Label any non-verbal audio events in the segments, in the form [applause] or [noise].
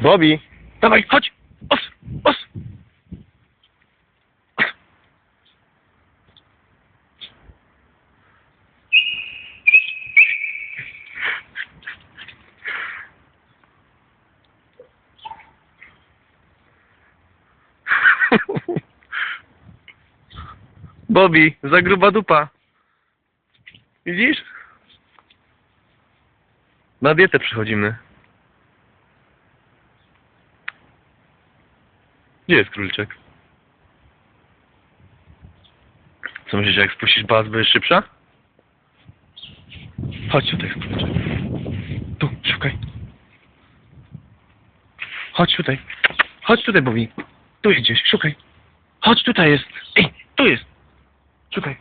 Bobby, dawaj, chodź! Os, os! [laughs] Bobby, za gruba dupa. Widzisz? Na dietę przychodzimy. Gdzie jest króliczek? Co myślisz, jak spuścisz baz, będziesz szybsza? Chodź tutaj, króliczek. Tu, szukaj. Chodź tutaj. Chodź tutaj, Bobby. Tu jest gdzieś, szukaj. Chodź tutaj jest. Ej, tu jest. Szukaj.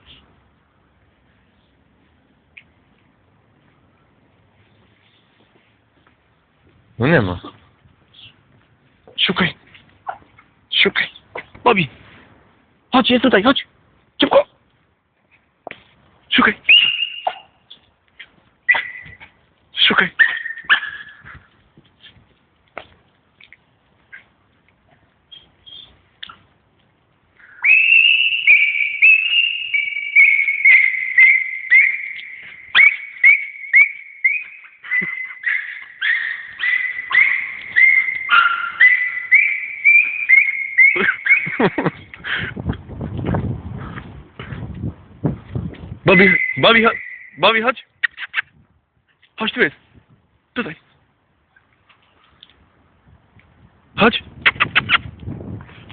No nie ma. Szukaj. 报名。好，接束的要求，接不过，收开，收开。[laughs] Bobby, Bobby, cho- Bobby, chodź. Chodź, tu jest. Tutaj. Chodź.